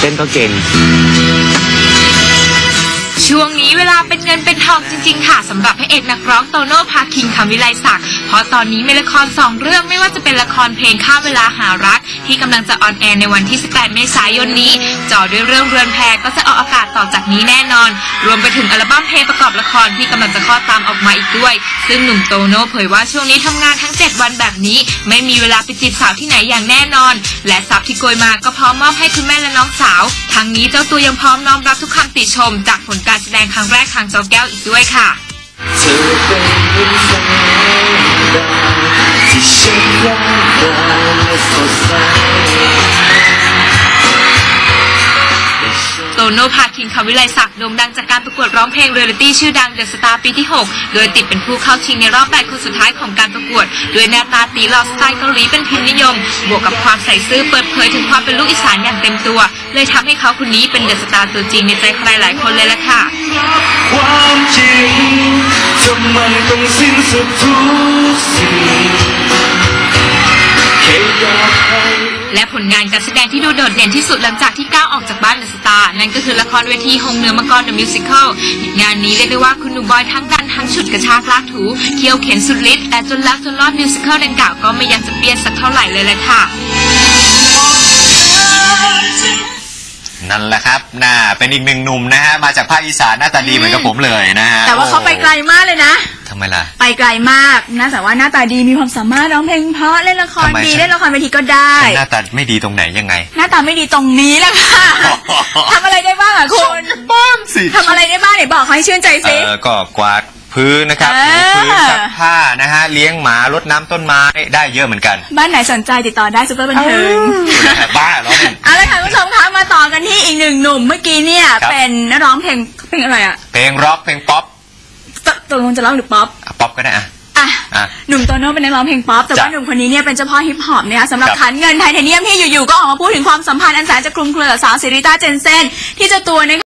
เต้นก็เก่ง ช่วงนี้เวลาเป็นเงินเป็นทองจริง ๆ ค่ะสำหรับพระเอกนักร้องโตโน่พาคินคำวิไลศักดิ์ เพราะตอนนี้มีละครสองเรื่องไม่ว่าจะเป็นละครเพลงข้ามเวลาหารัก ที่กำลังจะออนแอร์ในวันที่ 18 เมษายนนี้จ่อด้วยเรื่องเรือนแพก็จะออกอากาศต่อจากนี้แน่นอน รวมไปถึงอัลบั้มเพลงประกอบละครที่กำลังจะคลอดตามออกมาอีกด้วย ซึ่งหนุ่มโตโน่เผยว่าช่วงนี้ทำงานทั้ง 7 วันแบบนี้ ไม่มีเวลาไปจีบสาวที่ไหนอย่างแน่นอน และทรัพย์ที่โกยมาก็พร้อมมอบให้คุณแม่และน้องสาว ทั้งนี้เจ้าตัวยังพร้อมน้อมรับทุกคำติชม จากผลการแสดงครั้งแรกทางจอแก้วอีกด้วยค่ะ ที่ฉันรักได้สดใสโตโน่พาคินคำวิไลศักดิ์โด่งดังจากการประกวดร้องเพลงเรียลิตี้ชื่อดังเดอะสตาร์ปีที่ 6 โดยติดเป็นผู้เข้าชิงในรอบ 8 คนสุดท้ายของการประกวด ด้วยหน้าตาตีหล่อสไตล์เกาหลีเป็นพิมพ์นิยม บวกกับความใส่ซื่อเปิดเผยถึงความเป็นลูกอีสานอย่างเต็มตัว เลยทำให้เขาคนนี้เป็นเดอะสตาร์ตัวจริงในใจใครหลายคนเลยล่ะค่ะ ความจริงทำไมต้องสิ้นสุดทุกสิ่ง งานการแสดงที่ดูโดดเด่นที่สุดหลังจากที่ก้าวออกจากบ้านเดอะสตาร์นั่นก็คือละครเวทีหงเนื้อมังกรเดอะมิวสิคลงานนี้เรียกได้ว่าคุณหนุ่มบอยทั้งดันทั้งฉุดกระชากลากถู เคี่ยวเข็นสุดฤทธิ์แต่จนรักจนรอดมิวสิคลดังกล่าวก็ไม่อยากจะเปลี่ยนสักเท่าไหร่เลยแหละค่ะนั่นแหละครับน่าเป็นอีกหนึ่งหนุ่มนะฮะ มาจากภาคอีสานหน้าตาดีเหมือนกับผมเลยนะฮะ ทำไมล่ะ ไปไกลมากนะแต่ว่าหน้าตาดีมีความสามารถร้องเพลงเพราะเล่นละครทำไมดีฉัน เล่นละครเวทีก็ได้ หน้าตาไม่ดีตรงไหนยังไง หน้าตาไม่ดีตรงนี้แหละค่ะ ทำอะไรได้บ้างอะคุณบ้างสิ ทำอะไรได้บ้างไหนบอกเขาให้ชื่นใจเอสิ อก็กวาดพื้นนะครับเออถูพื้นซักผ้านะฮะเลี้ยงหมารดน้ำต้นไม้ได้เยอะเหมือนกันบ้านไหนสนใจติดต่อได้ซุปเปอร์บันเทิง นะฮะบ้าเหรอเนี่ยเอาละค่ะคุณผู้ชมคะมาต่อกันที่อีกหนึ่งหนุ่มเมื่อกี้เนี่ย ครับ เป็นนักร้องเพลงเพลงอะไรอะ เพลงร็อกเพลงป๊อป ตตกลงจะร้องหรือป๊อปอะป๊อปก็ได้อะอะอะหนุ่มโตโน่เป็นนักร้องเพลงป๊อปแต่ว่าจ้ะหนุ่มคนนี้เนี่ยเป็นเจ้าพ่อฮิปฮอปนะคะสำหรับครับ ขันเงินไทเทเนียมที่อยู่ๆก็ออกมาพูดถึงความสัมพันธ์อันแสนจะคลุมเครือกับสาวซิริต้าเจนเซนที่เจ้าตัวนะคะ